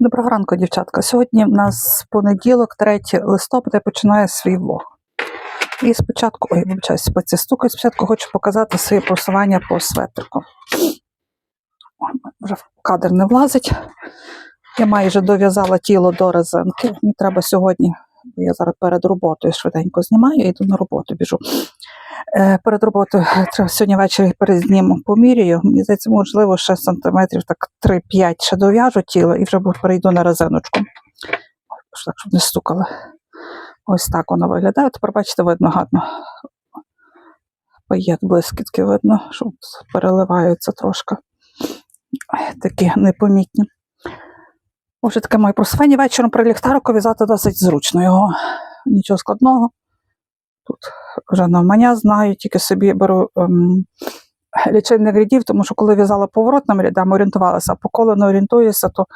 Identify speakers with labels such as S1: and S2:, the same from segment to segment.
S1: Доброго ранку, дівчатка. Сьогодні в нас понеділок, 3 листопада, я починаю свій влог. І спочатку, ой, вибачаюсь, спеці стукаю, спочатку хочу показати своє просування по светрику. Вже кадр не влазить. Я майже дов'язала тіло до резинки. Мені треба сьогодні, бо я зараз перед роботою швиденько знімаю і йду на роботу біжу. Е, перед роботою треба сьогодні ввечері перед знімом поміряю. Мені здається, можливо, ще сантиметрів так 3-5 ще дов'яжу тіло і вже перейду на резиночку. Так, щоб не стукали. Ось так воно виглядає. Тепер бачите, видно гарно. Паєт блискітки видно, що переливаються трошки. Такі непомітні. Отже, таке моє просування вечором при ліхтарику в'язати досить зручно його. Нічого складного. Тут вже навмання знаю, тільки собі беру ем, лічильник рядів, тому що коли в'язала поворотним рядам, орієнтувалася, а по колу не орієнтуюся, то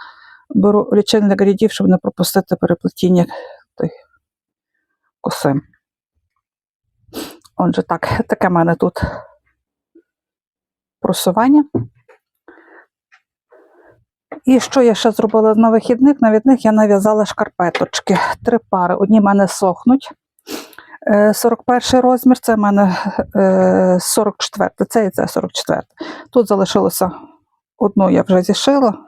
S1: беру лічильник рядів, щоб не пропустити переплетіння тих коси. Отже, так, таке в мене тут просування. І що я ще зробила на вихідних? На відних я нав'язала шкарпеточки. Три пари. Одні в мене сохнуть. Е, 41 розмір, це в мене е, 44, це і це 44. Тут залишилося одну я вже зішила,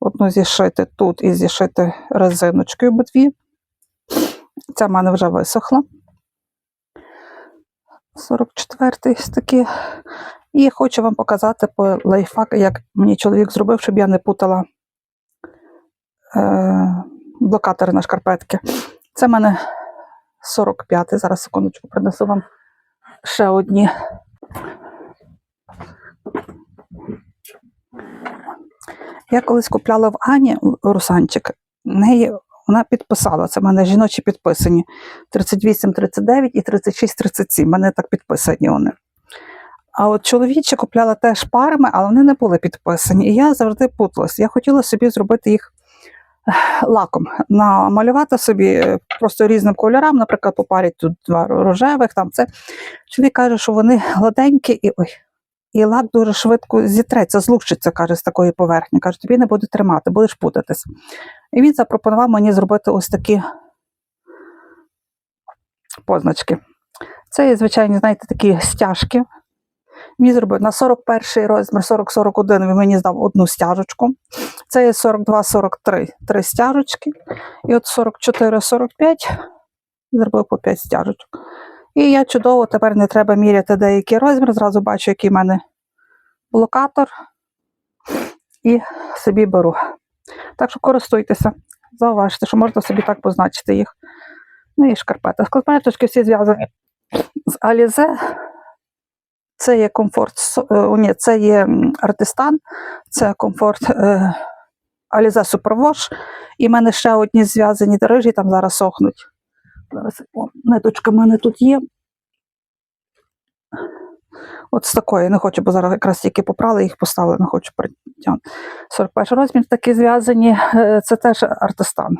S1: одну зішити тут і зішити резиночкою обидві. Ця в мене вже висохла. 44 ось такі. І хочу вам показати по лайфхак, як мені чоловік зробив, щоб я не путала е, блокатори на шкарпетки. Це в мене 45. Зараз секундочку принесу вам ще одні. Я колись купляла в Ані русанчик. Неї вона підписала. Це в мене жіночі підписані. 38, 39 і 36, 37. В мене так підписані вони. А от чоловічі купляла теж парами, але вони не були підписані. І я завжди путалась. Я хотіла собі зробити їх лаком, намалювати собі е, просто різним кольорам, наприклад, по парі тут два рожевих. Там це. Чоловік каже, що вони гладенькі і ой. І лак дуже швидко зітреться, злущиться, каже, з такої поверхні. Каже, тобі не буде тримати, будеш путатись. І він запропонував мені зробити ось такі позначки. Це звичайні, знаєте, такі стяжки. Мені зробив на 41 розмір, 40-41 він мені здав одну стяжечку. Це є 42-43, три стяжечки. І от 44-45 зробив по 5 стяжечок. І я чудово, тепер не треба міряти деякий розмір, зразу бачу, який в мене блокатор. І собі беру. Так що користуйтеся, зауважте, що можна собі так позначити їх. Ну і шкарпети. Шкарпеточки всі зв'язані з Алізе. Це є комфорт, е, ні, це є артистан, це комфорт е, Алізе Супервош. І в мене ще одні зв'язані рижі, там зараз сохнуть. Зараз о, ниточка в мене тут є. От з такої не хочу, бо зараз якраз тільки попрали, їх поставили, не хочу притягнути. 41 розмір такі зв'язані, е, це теж артистан.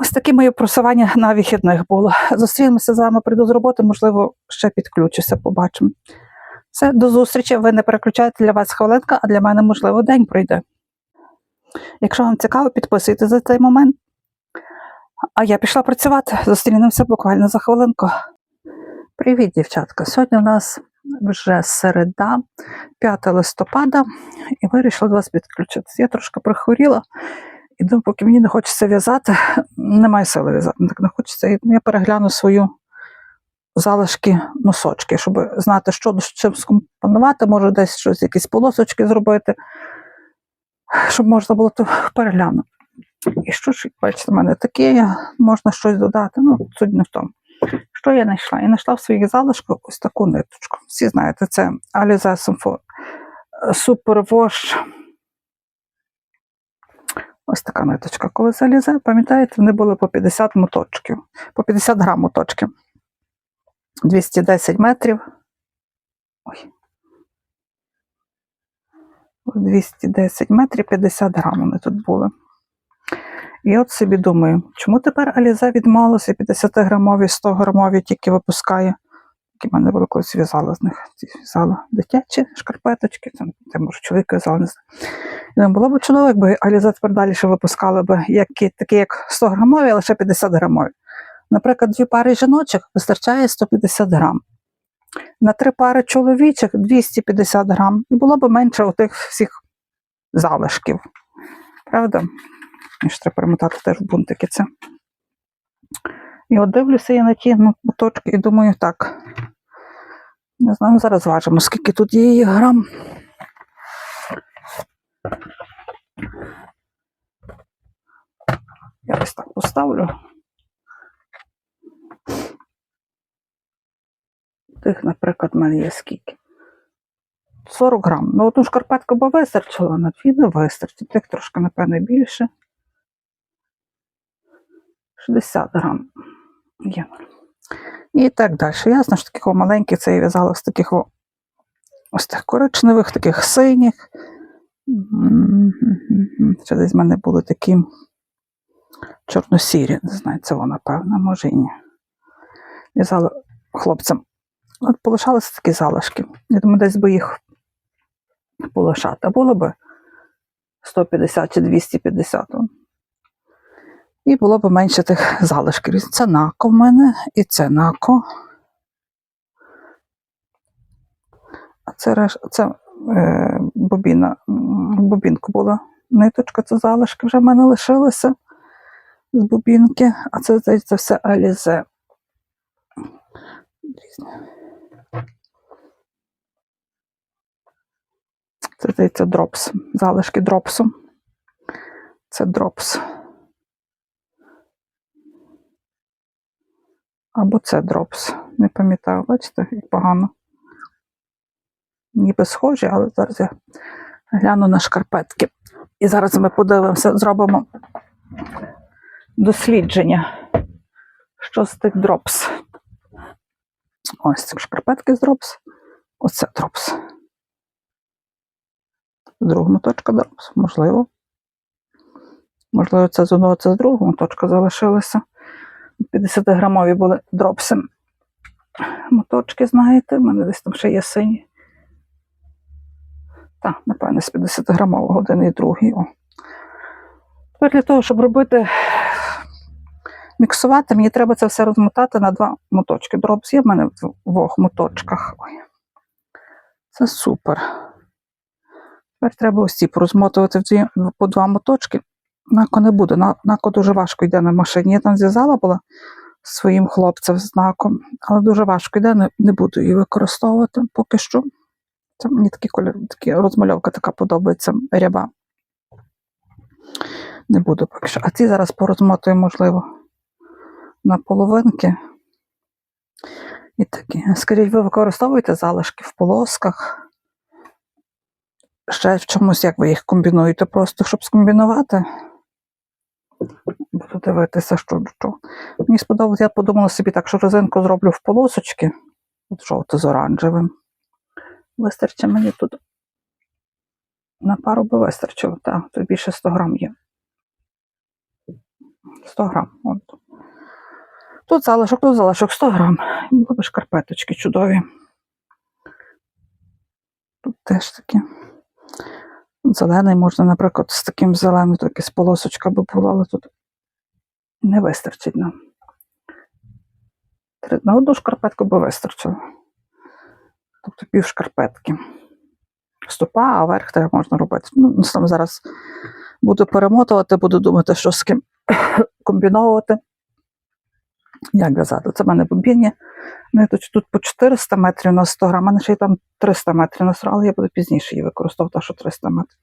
S1: Ось таке моє просування на вихідних було. Зустрінемося з вами, прийду з роботи, можливо, ще підключуся, побачимо. Все, до зустрічі. Ви не переключайте для вас хвилинка, а для мене, можливо, день пройде. Якщо вам цікаво, підписуйтесь за цей момент. А я пішла працювати. Зустрінемося буквально за хвилинку. Привіт, дівчатка. Сьогодні у нас вже середа, 5 листопада, і вирішила до вас підключитися. Я трошки прихворіла, і думаю, поки мені не хочеться в'язати, немає сили в'язати, не хочеться. Я перегляну свою залишки носочки, щоб знати, що чим скомпонувати, може десь щось, якісь полосочки зробити, щоб можна було то переглянути. І що ж, бачите, в мене таке, можна щось додати. Ну, суть не в тому. Що я знайшла? Я знайшла в своїх залишках ось таку ниточку. Всі знаєте, це Alize Symfo Super Wash. Ось така ниточка. Коли залізе, пам'ятаєте, вони були по 50 моточків, по 50 грам моточки. 210 метрів. Ой. 210 метрів 50 грам вони тут були. І от собі думаю, чому тепер Алізе відмовилося 50 грамові, 100 грамові тільки випускає які мене були колись в'язала з них. Ці В'язала дитячі шкарпеточки, там, де може чоловік в'язала, не знаю. І було б чудово, якби Аліза тепер далі ще випускали б які, такі, як 100 грамові, але ще 50 грамові. Наприклад, дві пари жіночих вистачає 150 грам. На три пари чоловічих 250 грам. І було б менше отих всіх залишків. Правда? І треба перемотати теж в бунтики це. І от дивлюся я на ті ну, моточки і думаю, так. Не знаю, зараз важимо, скільки тут є її грам. Я ось так поставлю. Тих, наприклад, в мене є скільки? 40 грам. Ну, одну шкарпетку би вистачило, на дві не вистачить. Тих трошки, напевно, більше. 60 грам. Є. І так далі. Ясно, що таких маленьких це я в'язала з таких ось тих коричневих, таких синіх. Ще десь в мене були такі чорно-сірі. Не знаю, це вона, напевно, може і ні. В'язала хлопцям. От полишалися такі залишки. Я думаю, десь би їх полишати. А було би 150 чи 250. І було б менше тих залишків. Це нако в мене і це нако. А це, реш... це е, бобіна, бобінку була ниточка, це залишки вже в мене лишилися з бобінки, а це, здається, все алізе. Це здається дропс. Залишки дропсу. Це дропс. Або це дропс. Не пам'ятаю, бачите, як погано. Ніби схожі, але зараз я гляну на шкарпетки. І зараз ми подивимося, зробимо дослідження. Що з тих дропс? Ось ці шкарпетки з дропс. Оце дропс. З другого моточка дропс. Можливо. Можливо, це з одного, це з другого моточка залишилося. 50-грамові були дропси. Моточки, знаєте, в мене десь там ще є сині. Так, напевно, з 50-грамового один і другий. О. Тепер для того, щоб робити, міксувати, мені треба це все розмотати на два моточки. Дропс є в мене в двох моточках. Ой. Це супер. Тепер треба ось ці порозмотувати по два моточки. Нако не буде. На- Нако дуже важко йде на машині. Я там зв'язала була своїм хлопцем знаком, але дуже важко йде, не, не буду її використовувати поки що. Це мені такий колір, такі розмальовка така подобається ряба. Не буду поки що. А ці зараз порозмотую, можливо, на половинки. І такі. Скажіть, ви використовуєте залишки в полосках? Ще в чомусь, як ви їх комбінуєте, просто щоб скомбінувати? Буду дивитися, що до чого. Мені сподобалось, я подумала собі так, що резинку зроблю в полосочки, от жовте з оранжевим. Вистачить мені тут. На пару би вистачило, так, тут більше 100 грам є. 100 грам. От. Тут залишок, тут залишок 100 грам. Були б шкарпеточки чудові. Тут теж такі. Зелений можна, наприклад, з таким зеленим, то якась полосочка би була, але тут не вистачить нам. На одну шкарпетку би вистачило. Тобто пів шкарпетки. Стопа, а верх треба можна робити. Ну, там зараз буду перемотувати, буду думати, що з ким комбіновувати. Як в'язати? Це в мене бобіння. Ниточ тут по 400 метрів на 100 грам, у мене ще й там 300 метрів на 100 але я буду пізніше її використовувати, що 300 метрів.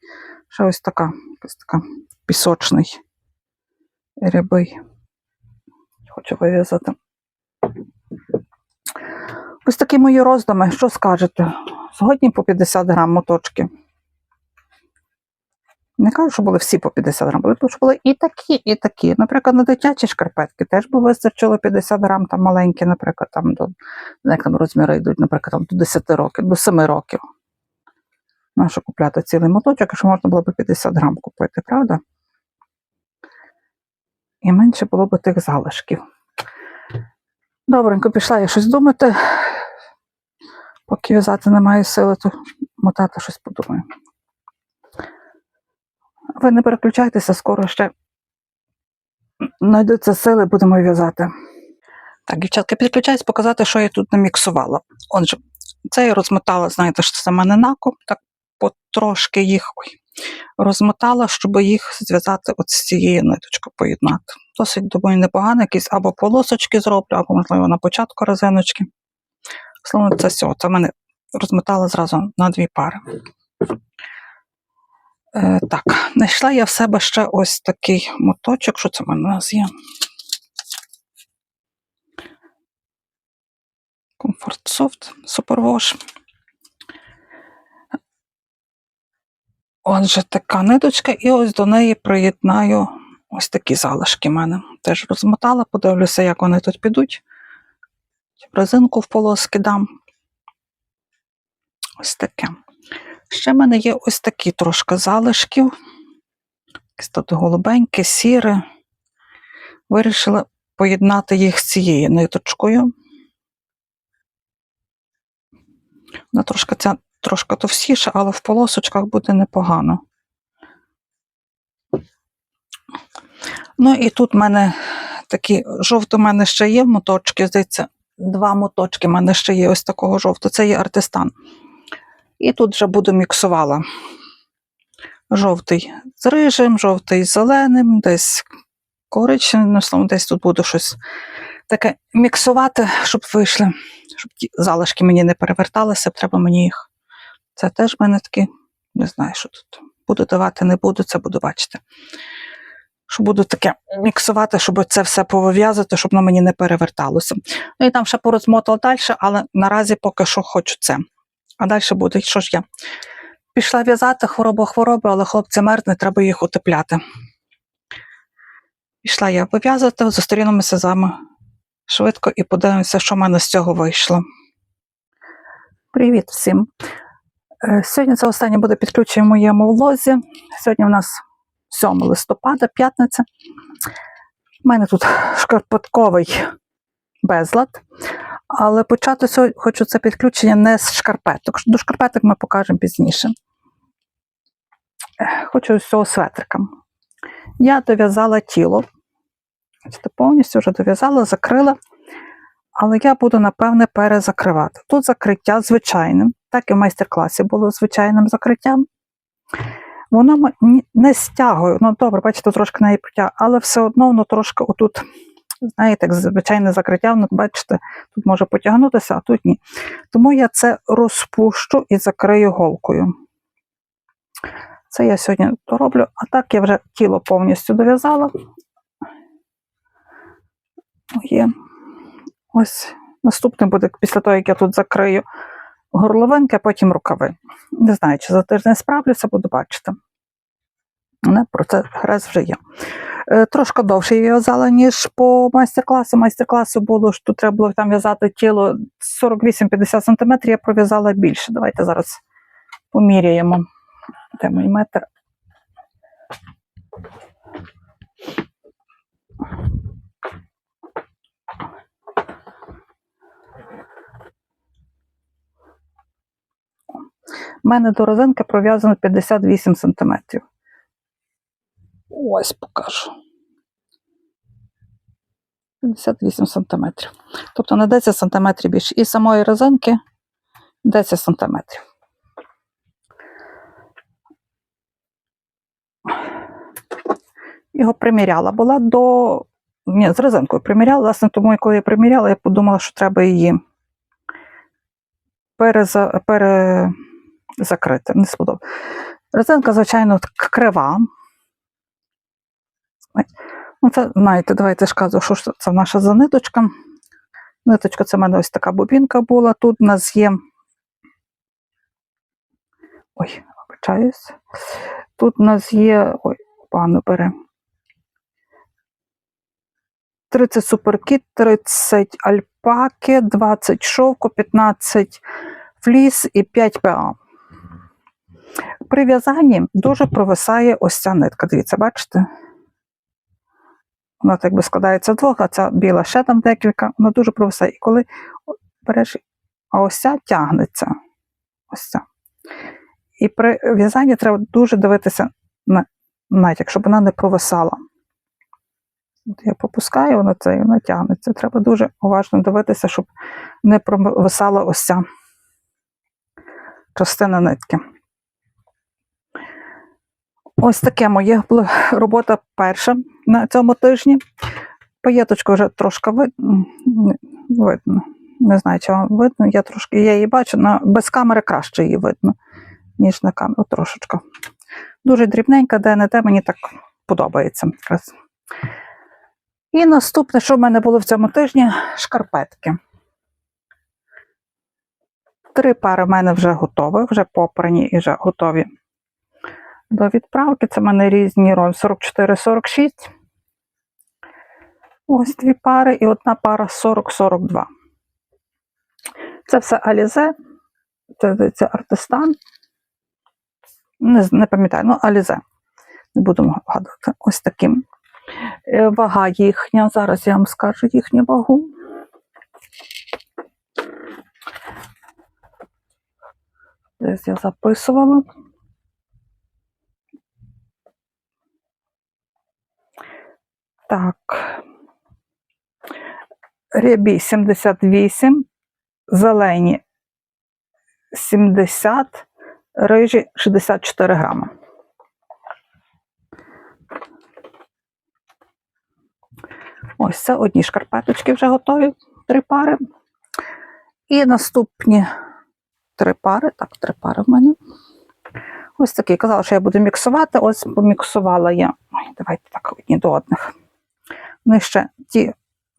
S1: Ще ось така, якась така пісочний рябий. Хочу вив'язати. Ось такі мої роздуми. Що скажете? Сьогодні по 50 грам моточки. Не кажу, що були всі по 50 грам, були, що були і такі, і такі. Наприклад, на дитячі шкарпетки теж би вистачило 50 грам, там маленькі, наприклад, там до як там розміри йдуть, наприклад, там до 10 років, до 7 років. Нащо купляти цілий моточок, якщо можна було б 50 грам купити, правда? І менше було б тих залишків. Добренько, пішла я щось думати. Поки в'язати немає сили, то мотати щось подумаю. Ви не переключайтеся, скоро ще знайдуться сили, будемо в'язати. Так, дівчатка, підключаюсь показати, що я тут наміксувала. Отже, це я розмотала, знаєте, що це мене накоп, так потрошки їх ой, розмотала, щоб їх зв'язати от з цією ниточкою поєднати. Досить думаю, непогано, якісь або полосочки зроблю, або, можливо, на початку резиночки. Словно це все. Це мене розмотала зразу на дві пари. Е, так, знайшла я в себе ще ось такий моточок. Що це в мене нас є? Comfort Soft Superwash. Отже, така ниточка, і ось до неї приєднаю ось такі залишки в мене. Теж розмотала, подивлюся, як вони тут підуть. Резинку в полоски дам. Ось таке. Ще в мене є ось такі трошки залишків. Якісь тут голубеньке, сіре. Вирішила поєднати їх з цією ниточкою. Вона трошки ця трошки товстіша, але в полосочках буде непогано. Ну і тут в мене такі жовто в мене ще є моточки, здається, два моточки в мене ще є ось такого жовтого. Це є артистан. І тут вже буду міксувала жовтий з рижим, жовтий з зеленим, десь коричневим, ну, словом, десь тут буду щось таке міксувати, щоб вийшли, щоб ті залишки мені не переверталися, треба мені їх. Це теж в мене такі, не знаю, що тут. Буду давати, не буду, це буду бачити. Що буду таке міксувати, щоб це все повив'язати, щоб воно мені не переверталося. Ну і там ще порозмотала далі, але наразі поки що хочу це. А далі буде, що ж я? Пішла в'язати хвороба хвороби, але хлопці мерзнуть, треба їх утепляти. Пішла я вив'язувати, зустрінемося з вами швидко і подивимося, що в мене з цього вийшло. Привіт всім! Е, Сьогодні це останнє буде підключення в моєму влозі. Сьогодні у нас 7 листопада, п'ятниця. У мене тут шкарпетковий безлад. Але почати хочу це підключення не з шкарпеток. До шкарпеток ми покажемо пізніше. Хочу з цього светрика. Я дов'язала тіло. Бачите, повністю вже дов'язала, закрила. Але я буду, напевне, перезакривати. Тут закриття звичайне, так і в майстер-класі було звичайним закриттям. Воно не стягує, ну добре, бачите, трошки неї протягує, але все одно воно трошки отут, знаєте, як звичайне закриття, воно, бачите, тут може потягнутися, а тут ні. Тому я це розпущу і закрию голкою. Це я сьогодні роблю, а так я вже тіло повністю дов'язала. Є. Ось наступне буде після того, як я тут закрию горловинки, а потім рукави. Не знаю, чи за тиждень справлюся, буду бачити. Але про це грез вже є. Е, Трошки довше я в'язала, ніж по майстер-класу. Майстер-класу було, що треба було там в'язати тіло 48-50 см, я пров'язала більше. Давайте зараз поміряємо. Де мій метр? У мене до розинки пров'язано 58 см. Ось покажу. 58 см. Тобто на 10 см більше. І самої резинки 10 см. Його приміряла. Була до. Ні, з резинкою приміряла. Власне, тому, коли я приміряла, я подумала, що треба її переза... перезакрити. Не сподобалося. Резинка, звичайно, крива. Ну, це, знаєте, давайте ж кажу, що це- наша за ниточка. Це в мене ось така бобінка була. Тут у нас є. Ой, вибачаюсь. Тут у нас є. Ой, погано бере. 30 суперкіт, 30 альпаки, 20 шовку, 15 фліс і 5 ПА. При в'язанні дуже провисає ось ця нитка. Дивіться, бачите? Вона так би складається з двох, а ця біла ще там декілька, вона дуже провисає. І коли береш а ось ця тягнеться. Ось ця. І при в'язанні треба дуже дивитися на натяк, щоб вона не провисала. От я попускаю вона це і вона тягнеться. Треба дуже уважно дивитися, щоб не провисала ось ця частина нитки. Ось таке моє робота перша на цьому тижні. Паєточку вже трошки видно. видно. Не знаю, чи вам видно. Я трошки я її бачу, на, без камери краще її видно, ніж на камері. Трошечка. Дуже дрібненька, де не де мені так подобається. Якраз. І наступне, що в мене було в цьому тижні, шкарпетки. Три пари в мене вже готові, вже попрані і вже готові до відправки. Це в мене різні роль 44-46. Ось дві пари і одна пара 40-42. Це все Алізе, це, здається, артистан. Не, не пам'ятаю, ну Алізе. Не будемо гадати. Ось таким. Е, Вага їхня. Зараз я вам скажу їхню вагу. Десь я записувала. Так. Рябі 78, зелені 70, рижі 64 грами. Ось це одні шкарпеточки вже готові, три пари. І наступні три пари. Так, три пари в мене. Ось такі. Казала, що я буду міксувати. Ось поміксувала я. Давайте так одні до одних. Вони ще ті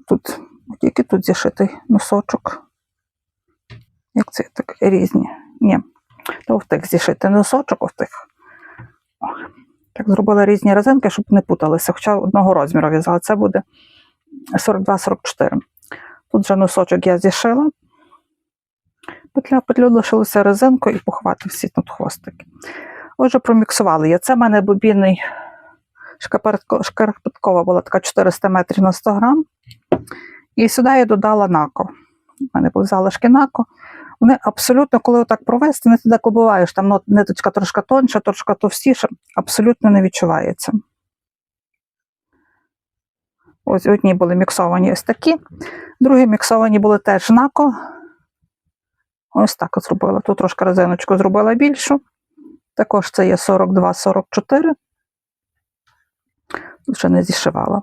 S1: тут, тільки тут зішитий носочок. Як це так різні? Ні. То в тих зішити носочок, в тих. Так зробила різні резинки, щоб не путалися. Хоча одного розміру в'язала. Це буде 42-44. Тут вже носочок я зішила. Петля петлю лишилося резинкою і похвати всі тут хвостики. Отже, проміксували я. Це в мене бобінний шкарпеткова була така 400 метрів на 100 грам. І сюди я додала нако. У мене були залишки нако. Вони абсолютно, коли отак провести, не туди клубуваєш, там ниточка трошки тонша, трошки товстіша, абсолютно не відчувається. Ось одні були міксовані ось такі, другі міксовані були теж нако. Ось так зробила. Тут трошки резиночку зробила більшу. Також це є 42-44. Ще не зішивала.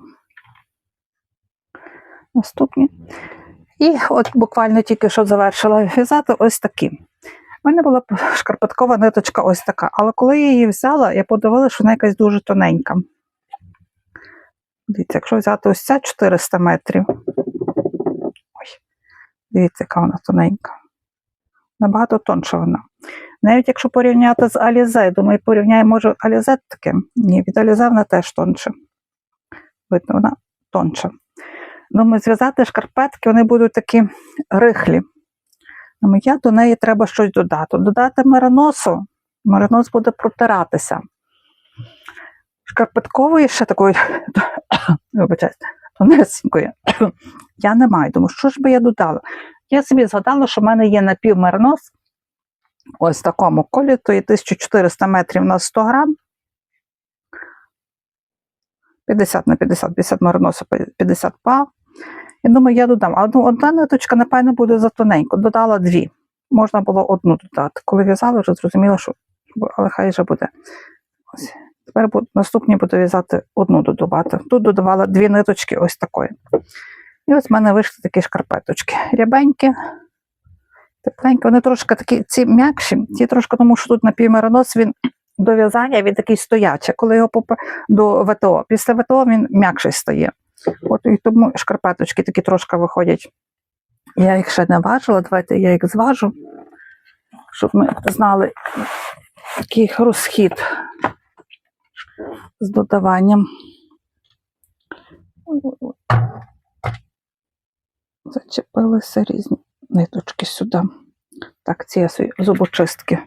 S1: Наступні. І от буквально тільки що завершила в'язати ось такі. У мене була шкарпеткова ниточка ось така, але коли я її взяла, я подивилася, що вона якась дуже тоненька. Дивіться, якщо взяти ось ця 400 метрів. Ой, дивіться, яка вона тоненька. Набагато тонша вона. Навіть якщо порівняти з Алізе, думаю, порівняю, може, Алізе таке. Ні, від Алізе вона теж тонша. Видно, вона тонша. Думаю, зв'язати шкарпетки, вони будуть такі рихлі. Думаю, я до неї треба щось додати. Додати мериносу, меринос буде протиратися. Шкарпеткової ще такої, вибачайте, тонесенької я не маю. Думаю, що ж би я додала? Я собі згадала, що в мене є напівмеринос, ось в такому колі, то є 1400 метрів на 100 грам. 50 на 50, 50 мариносу, 50 па. Я думаю, я додам. А одна ниточка, напевно, буде затоненько. Додала дві. Можна було одну додати. Коли в'язала, вже зрозуміла, що але хай вже буде. Ось. Тепер наступні буду в'язати одну додавати. Тут додавала дві ниточки ось такої. І ось в мене вийшли такі шкарпеточки. Рябенькі, тепленькі. Вони трошки такі, ці м'якші, ті трошки, тому що тут напівмиронос, він до в'язання він такий стоячий, коли його попа до ВТО. Після ВТО він м'якший стає. От і тому шкарпеточки такі трошки виходять. Я їх ще не важила, давайте я їх зважу, щоб ми знали, який розхід з додаванням. Зачепилися різні ниточки сюди. Так, ці зубочистки.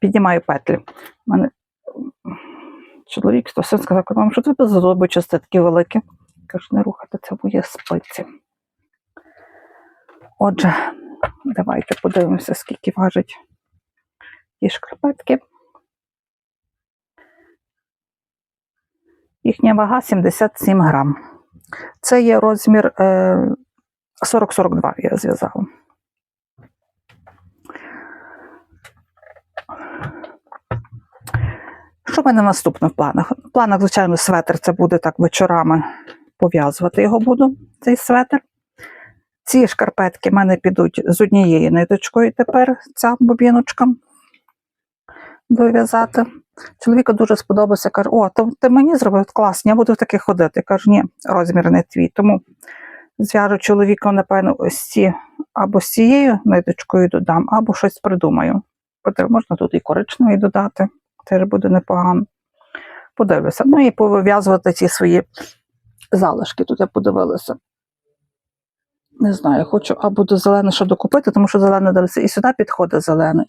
S1: Піднімаю петлі. У мене чоловік то все сказав, вам, що це за зубочисти такі великі. Кажу, не рухати, це моє спиці. Отже, Давайте подивимося, скільки важать ті шкарпетки. Їхня вага 77 грам. Це є розмір е, 40-42 я зв'язала. Що в мене наступне в планах? В планах, звичайно, светр це буде так вечорами пов'язувати його буду, цей светр. Ці шкарпетки в мене підуть з однією ниточкою тепер, ця бобіночка дов'язати. Чоловіку дуже сподобався, каже, о, то ти мені зробив класно, я буду в таких ходити. Кажу, ні, розмір не твій. Тому зв'яжу чоловіком, напевно, ось ці або з цією ниточкою додам, або щось придумаю. Можна тут і коричневий додати, теж буде непогано. Подивлюся. Ну і повив'язувати ці свої залишки. Тут я подивилася. Не знаю, хочу або до зелене що докупити, тому що зелене дивиться. І сюди підходить зелений.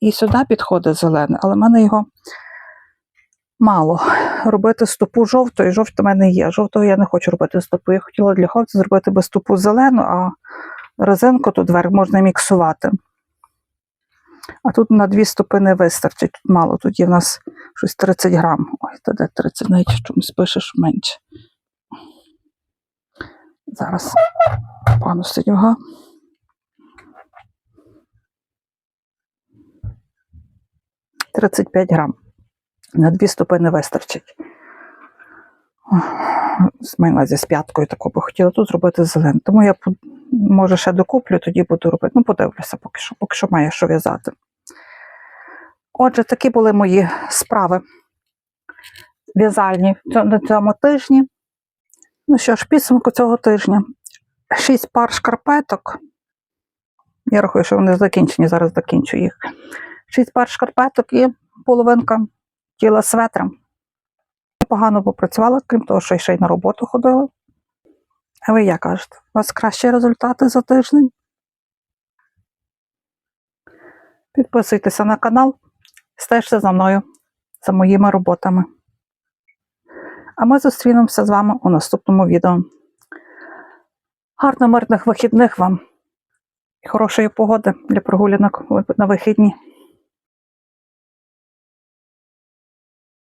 S1: І сюди підходить зелене, але в мене його мало. Робити стопу жовтої, жовта в мене є. Жовтого я не хочу робити стопу. Я хотіла для хлопця зробити без стопу зелену, а резинку тут вверх можна міксувати. А тут на дві стопи не вистачить. Тут мало. Тут є в нас щось 30 грам. Ой, та де 30, навіть чомусь пишеш менше. Зараз пану Сидюга. Тридцять п'ять грам. На дві стопи не вистачить. З маю з п'яткою таку би хотіла тут зробити зелену. Тому я може ще докуплю, тоді буду робити. Ну, подивлюся, поки що, поки що має що в'язати. Отже, такі були мої справи в'язальні на цьому тижні. Ну що ж, підсумку цього тижня. Шість пар шкарпеток. Я рахую, що вони закінчені, зараз закінчу їх. Шість пар шкарпеток і половинка тіла светра. Погано попрацювала, крім того, що ще й на роботу ходила. А ви як кажете? У вас кращі результати за тиждень? Підписуйтеся на канал, стежте за мною, за моїми роботами. А ми зустрінемося з вами у наступному відео. Гарно мирних вихідних вам і хорошої погоди для прогулянок на вихідні.